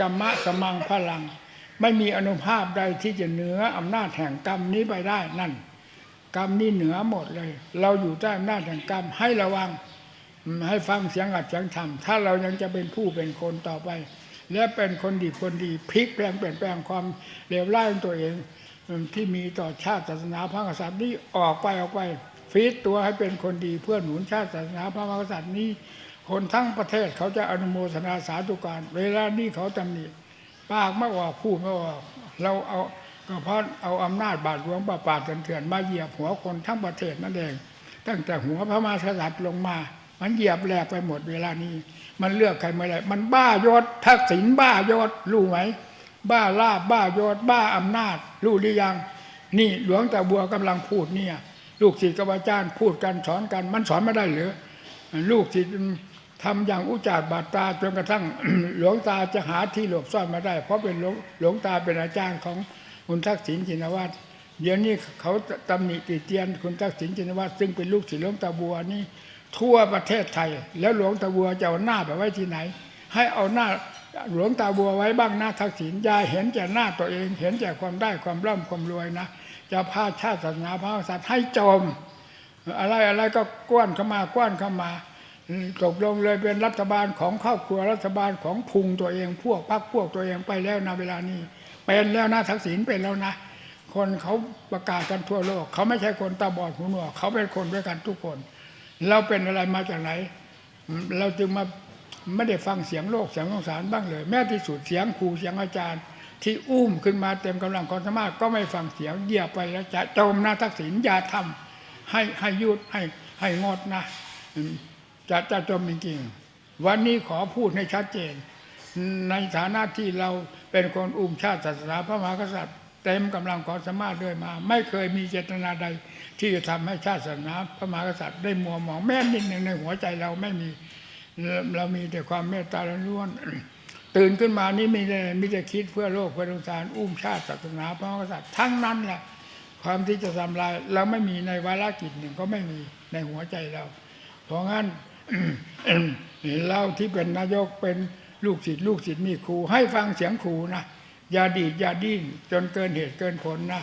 กรรมะสมังพลัง ไม่มีอนุภาพใดที่จะเหนืออำนาจแห่งกรรมนี้ไปได้นั่น กรรมนี่เหนือหมดเลย เราอยู่ใต้อำนาจแห่งกรรมให้ระวัง ให้ฟังเสียงอัดเสียงธรรมถ้าเรายังจะเป็นผู้เป็นคนต่อไป และเป็นคนดีคนดีพลิกแปลงเปลี่ยนแปลงความเลวร้ายของตัวเองที่มีต่อชาติศาสนาพระมหากษัตริย์นี้ออกไปออกไปฟีดตัวให้เป็นคนดีเพื่อหนุนชาติศาสนาพระมหากษัตริย์นี้ คนทั้งประเทศเขาจะอนุโมทนาสาธุการ เวลานี้เขาตำหนิปากไม่ออกพูดไม่ออกเราเอาก็เพราะเอาอำนาจบาดหลวงประปาดเถื่อนมาเหยียบหัวคนทั้งประเทศนั่นเอง ตั้งแต่หัวพระมากษัตย์ลงมา มันเหยียบแหลกไปหมดเวลานี้ มันเลือกใครไม่ได้มันบ้ายศทักษิณบ้ายศรู้ไหมบ้าลาบบ้ายศบ้าอำนาจรู้หรือยัง นี่หลวงตาบัวกำลังพูดเนี่ย ลูกศิษย์กับอาจารย์พูดกันสอนกัน มันสอนไม่ได้หรือลูกศิษย์ ทำอย่างอุจจารบาดตาจนกระทั่งหลวงตาจะหาที่หลบซ่อนมาได้ เพราะเป็นหลวงลงตาเป็นอาจารย์ของคุณทักษิณชินวัตรเดี๋ยวนี้เขาตำหนิติเตียนคุณทักษิณชินวัตรซึ่งเป็นลูกศิษย์หลวงตาบัวนี่ทั่วประเทศไทย แล้วหลวงตาบัวจะเอาหน้าไปไว้ที่ไหน ให้เอาหน้าหลวงตาบัวไว้บ้างหน้าทักษิณย่าเห็นแต่หน้าตัวเอง เห็นแต่ความได้ความร่ำความรวยนะจะพาชาติศาสนาพระมหากษัตริย์ให้จมอะไรอะไรก็กว้านเข้ามากว้านเข้ามา อืมตกลงเลยเป็นรัฐบาลของครอบครัวรัฐบาลของพุงตัวเองพวกพักพวกตัวเองไปแล้วนะเวลานี้เป็นแล้วนะทักษิณเป็นแล้วนะคนเขาประกาศกันทั่วโลก เขาไม่ใช่คนตาบอดหูหนวกเขาเป็นคนด้วยกันทุกคน เราเป็นอะไรมาจากไหน เราจึงมาไม่ได้ฟังเสียงโลกเสียงสงสารบ้างเลย แม้ที่สุดเสียงครูเสียงอาจารย์ ที่อุ้มขึ้นมาเต็มกำลังความสามารถก็ไม่ฟังเสียงเหยียบไปแล้วจะจมนะทักษิณอย่าทำให้ให้ยุดให้ให้งดนะ จะจะจมจริงๆวันนี้ขอพูดให้ชัดเจน ในฐานะที่เราเป็นคนอุ้มชาติศาสนาพระมหากษัตริย์ เต็มกำลังความสามารถด้วยมา ไม่เคยมีเจตนาใด ที่จะทำให้ชาติศาสนาพระมหากษัตริย์ได้มัวหมองแม้นิดหนึ่งในหัวใจเราไม่มีเรามีแต่ความเมตตาล้วนตื่นขึ้นมานี่มีแต่มีแต่คิดเพื่อโลกเพื่อสงสารอุ้มชาติศาสนาพระมหากษัตริย์ทั้งนั้นแหละความที่จะทำลายเราไม่มีในวาระกิจหนึ่งก็ไม่มีในหัวใจเรา เพราะงั้น เราที่เป็นนายกเป็นลูกศิษย์ลูกศิษย์มีครู ให้ฟังเสียงครูนะอย่าดีดอย่าดิ้นจนเกินเหตุเกินผลนะ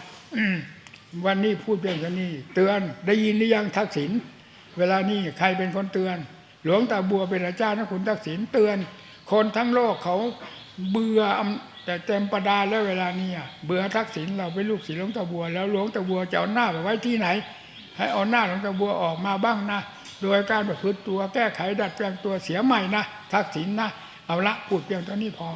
วันนี้พูดเพียงแค่นี้ เตือนได้ยินหรือยังทักษิณเวลานี้ใครเป็นคนเตือน หลวงตาบัวเป็นอาจารย์นะคุณทักษิณเตือน คนทั้งโลกเขาเบื่อแต่เต็มประดาแล้วเวลานี้เบื่อทักษิณเราเป็นลูกศิษย์หลวงตาบัว แล้วหลวงตาบัวจะเอาหน้าไปไว้ที่ไหน ให้เอาหน้าหลวงตาบัวออกมาบ้างนะ โดยการประพฤติตัวแก้ไขดัดแปลงตัวเสียใหม่นะทักษิณนะเอาละพูดเพียงเท่านี้พอ